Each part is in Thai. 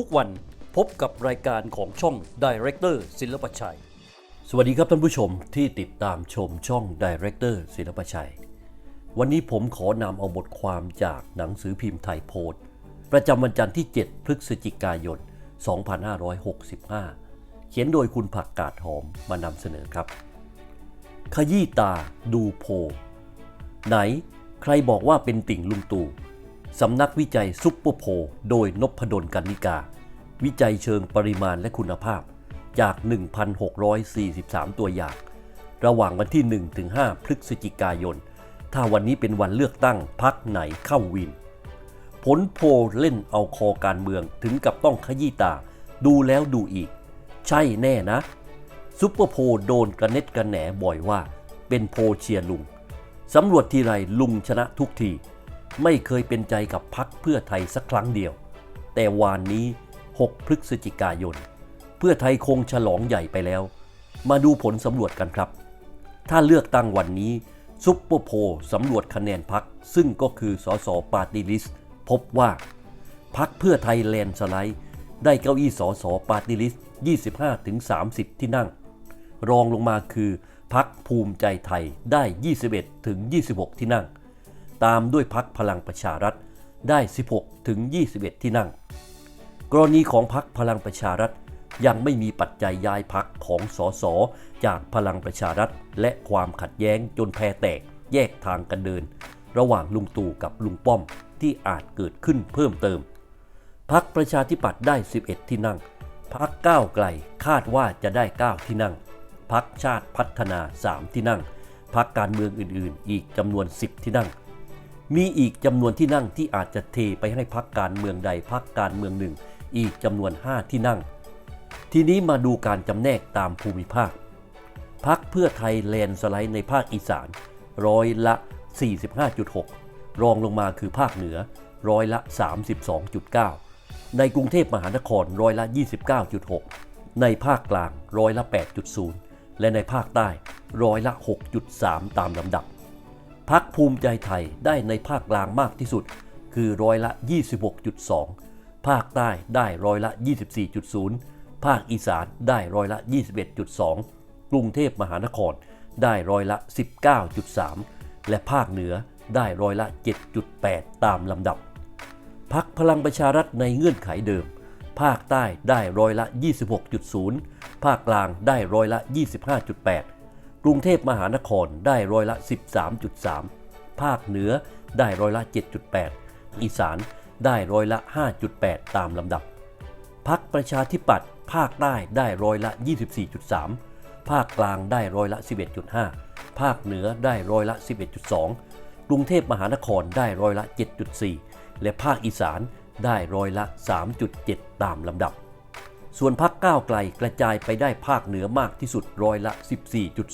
ทุกวันพบกับรายการของช่อง Director ศิลปชัย สวัสดีครับท่านผู้ชมที่ติดตามชมช่อง Director ศิลปชัย วันนี้ผมขอนำเอาบทความจากหนังสือพิมพ์ไทยโพสต์ประจำวันจันทร์ที่ 7 พฤศจิกายน 2565 เขียนโดยคุณผักกาดหอมมานำเสนอครับ ขยี้ตาดูโพ ไหน ใครบอกว่าเป็นติ่งลุงตู่ สำนักวิจัยซุปเปอร์โพลโดยนพดลกันนิกา วิจัยเชิงปริมาณและคุณภาพจาก 1,643 ตัวอย่าง ระหว่างวันที่ 1-5 พฤศจิกายน ถ้าวันนี้เป็นวันเลือกตั้งพักไหนเข้าวิน ผลโพลเล่นเอาคอการเมืองถึงกับต้องขยี้ตา ดูแล้วดูอีก ใช่แน่นะซุปเปอร์โพลโดนกระเน็ดกระแหนบ่อยว่า เป็นโพลเชียร์ลุงสำรวจทีไรลุงชนะทุกที ไม่เคยเป็นใจกับพักเพื่อไทยสักครั้งเดียว แต่วานนี้ 6 พฤศจิกายน เพื่อไทยคงฉลองใหญ่ไปแล้ว มาดูผลสำรวจกันครับ ถ้าเลือกตั้งวันนี้ซุปเปอร์โพลสำรวจคะแนนพักซึ่งก็คือสสปาร์ตี้ลิสต์พบว่าพักเพื่อไทยแลนสไลด์ ได้เก้าอี้สสปาร์ตี้ลิสต์ 25-30 ที่นั่ง รองลงมาคือพักภูมิใจไทยได้ 21ถึง26 ที่นั่ง ตามด้วยพักพลังประชารัฐได้ 16 ถึง 21 ที่นั่ง กรณีของพักพลังประชารัฐยังไม่มีปัจจัยย้ายพักของสสจากพลังประชารัฐ และความขัดแย้งจนแพรแตกแยกทางกันเดิน ระหว่างลุงตู่กับลุงป้อมที่อาจเกิดขึ้นเพิ่มเติม พักประชาธิปัตย์ได้ 11 ที่นั่ง พักก้าวไกลคาดว่าจะได้ 9 ที่นั่ง พักชาติพัฒนา 3 ที่นั่ง พักการเมืองอื่น ๆ อีกจำนวน 10 ที่นั่ง มีอีกจำนวนที่นั่งที่อาจจะเทไปให้พักการเมืองใดพักการเมืองหนึ่ง อีกจำนวน 5 ที่นั่ง ทีนี้มาดูการจำแนกตามภูมิภาค พักเพื่อไทยแลนสไลด์ในภาคอีสานร้อยละ 45.6 รองลงมาคือภาคเหนือร้อยละ 32.9 ในกรุงเทพมหานครร้อยละ 29.6 ในภาคกลางร้อยละ 8.0 และในภาคใต้ร้อยละ 6.3 ตามลำดับ พักภูมิใจไทยได้ในภาคกลางมากที่สุด คือร้อยละ 26.2 ภาคใต้ได้ร้อยละ 24.0 ภาคอีสานได้ร้อยละ 21.2 กรุงเทพมหานครได้ร้อยละ 19.3 และภาคเหนือได้ร้อยละ 7.8 ตามลำดับ พักพลังประชารัฐในเงื่อนไขเดิม ภาคใต้ได้ร้อยละ 26.0 ภาคกลางได้ร้อยละ 25.8 กรุงเทพมหานครได้ร้อยละ 13.3 ภาคเหนือได้ร้อยละ 7.8 อีสานได้ร้อยละ 5.8 ตามลำดับ พักประชาธิปัตย์ภาคใต้ได้ร้อยละ 24.3 ภาคกลางได้ร้อยละ 11.5 ภาคเหนือได้ร้อยละ 11.2 กรุงเทพมหานครได้ร้อยละ 7.4 และภาคอีสานได้ร้อยละ 3.7 ตามลำดับ ส่วนพักก้าวไกลกระจายไปได้ภาคเหนือมากที่สุดร้อยละ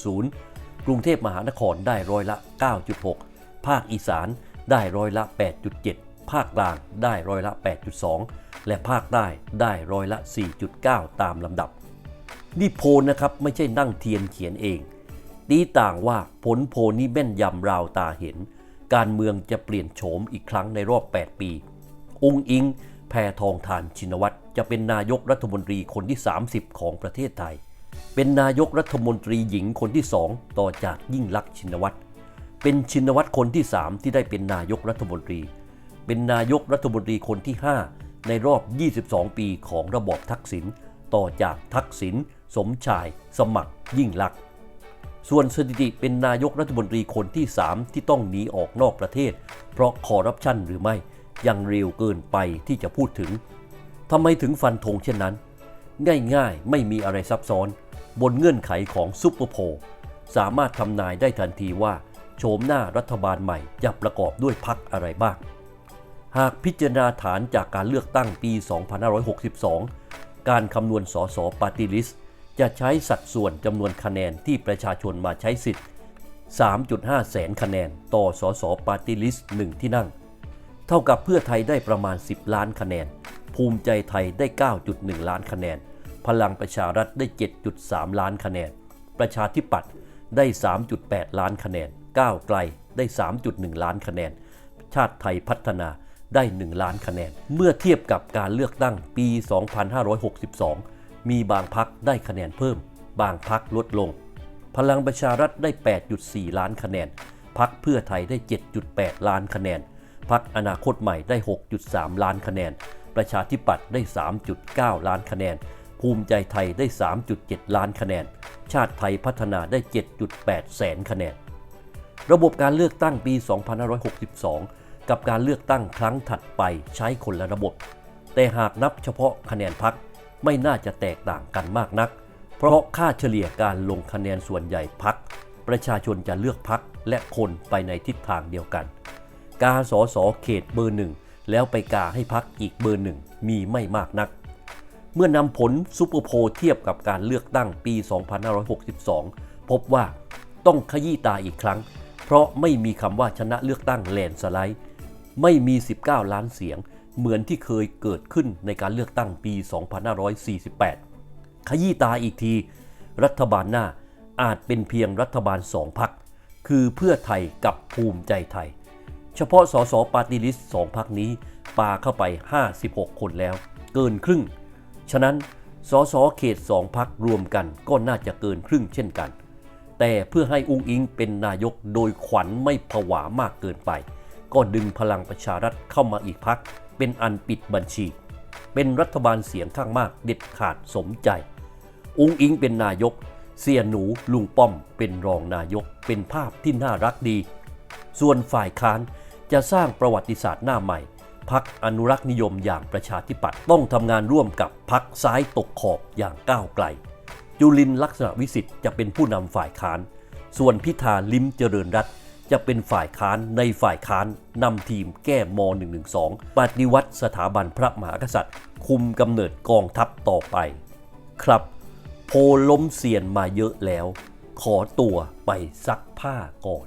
14.0 กรุงเทพมหานครได้ร้อยละ 9.6 ภาคอีสานได้ร้อยละ 8.7 ภาคกลางได้ร้อยละ 8.2 และภาคใต้ได้ร้อยละ 4.9 ตามลำดับ นี่โพลนะครับไม่ใช่นั่งเทียนเขียนเอง ตีต่างว่าผลโพลนี้แม่นยำราวตาเห็น การเมืองจะเปลี่ยนโฉมอีกครั้งในรอบ 8 ปี องค์อิง แพทองทานชินวัตรจะเป็นนายกรัฐมนตรีคนที่ 30 ของประเทศไทย เป็นนายกรัฐมนตรีหญิงคนที่สองต่อจากยิ่งลักษณ์ชินวัตร เป็นชินวัตรคนที่ 3 ที่ได้เป็นนายกรัฐมนตรี เป็นนายกรัฐมนตรีคนที่ 5 ในรอบ 22 ปีของระบอบทักษิณ ต่อจากทักษิณ สมชาย สมัคร ยิ่งลักษณ์ ส่วนสถิติเป็นนายกรัฐมนตรีคนที่ 3 ที่ต้องหนีออกนอกประเทศ เพราะคอร์รัปชันหรือไม่ ยังเร็วเกินไปที่จะพูดถึงทำไมถึงฟันธงเช่นนั้น ง่ายๆ ไม่มีอะไรซับซ้อน บนเงื่อนไขของซุปเปอร์โพสามารถทำนายได้ทันทีว่าโฉมหน้ารัฐบาลใหม่จะประกอบด้วยพักอะไรบ้าง หากพิจารณาฐานจากการเลือกตั้งปี 2562 การคำนวณสสปาร์ตี้ลิสจะใช้สัดส่วนจำนวนคะแนนที่ประชาชนมาใช้สิทธิ์ 3.5 แสนคะแนนต่อสสปาร์ตี้ลิสต์1ที่นั่ง ท่ากับเพื่อไทยได้ประมาณ 10 ล้านคะแนน ภูมิใจไทยได้ 9.1 ล้านคะแนน พลังประชารัฐได้ 7.3 ล้านคะแนน ประชาธิปัตย์ได้ 3.8 ล้านคะแนน ก้าวไกลได้ 3.1 ล้านคะแนน ชาติไทยพัฒนาได้ 1 ล้านคะแนน เมื่อเทียบกับการเลือกตั้งปี 2562 มีบางพักได้คะแนนเพิ่ม บางพักลดลง พลังประชารัฐได้ 8.4 ล้านคะแนน พักเพื่อไทยได้ 7.8 ล้านคะแนน พักอนาคตใหม่ได้ 6.3 ล้านคะแนน ประชาธิปัตย์ได้ 3.9 ล้านคะแนน ภูมิใจไทยได้ 3.7 ล้านคะแนน ชาติไทยพัฒนาได้ 7.8 แสนคะแนน ระบบการเลือกตั้งปี 2562 กับการเลือกตั้งครั้งถัดไปใช้คนละระบบ แต่หากนับเฉพาะคะแนนพักไม่น่าจะแตกต่างกันมากนัก เพราะค่าเฉลี่ยการลงคะแนนส่วนใหญ่พัก ประชาชนจะเลือกพักและคนไปในทิศทางเดียวกัน กาสอสอเขตเบอร์หนึ่งแล้วไปกาให้พักอีกเบอร์หนึ่งมีไม่มากนัก เมื่อนำผลซูเปอร์โพลเทียบกับการเลือกตั้งปี 2562 พบว่าต้องขยี้ตาอีกครั้ง เพราะไม่มีคำว่าชนะเลือกตั้งแลนสไลด์ ไม่มี 19 ล้านเสียง เหมือนที่เคยเกิดขึ้นในการเลือกตั้งปี 2548 ขยี้ตาอีกที รัฐบาลหน้าอาจเป็นเพียงรัฐบาลสองพัก คือเพื่อไทยกับภูมิใจไทย เฉพาะสสปาร์ตี้ลิสต์สองพักนี้ปาเข้าไป 56 คนแล้ว เกินครึ่ง ฉะนั้นสสเขตสองพักรวมกันก็น่าจะเกินครึ่งเช่นกัน แต่เพื่อให้อุ้งอิงเป็นนายกโดยขวัญไม่ผวามากเกินไป ก็ดึงพลังประชารัฐเข้ามาอีกพัก เป็นอันปิดบัญชี เป็นรัฐบาลเสียงข้างมากเด็ดขาดสมใจ อุ้งอิงเป็นนายก เสียหนูลุงป้อมเป็นรองนายก เป็นภาพที่น่ารักดี ส่วนฝ่ายค้านจะสร้างประวัติศาสตร์หน้าใหม่พักอนุรักษ์นิยมอย่างประชาธิปัตย์ต้องทำงานร่วมกับพักซ้ายตกขอบอย่างก้าวไกล จุลินลักษณะวิสิทธิ์จะเป็นผู้นำฝ่ายค้าน ส่วนพิธาลิมเจริญรัตจะเป็นฝ่ายค้านในฝ่ายค้านนำทีมแก้ม .112 ปฏิวัติสถาบันพระมหากษัตริย์ คุมกำเนิดกองทัพต่อไป ครับ โพลล้มเสียนมาเยอะแล้ว ขอตัวไปซักผ้าก่อน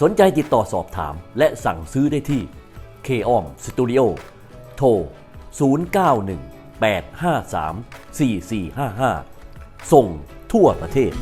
สนใจติดต่อสอบถามและสั่งซื้อได้ที่ k o m Studio โทร 091 853 4455 ส่งทั่วประเทศ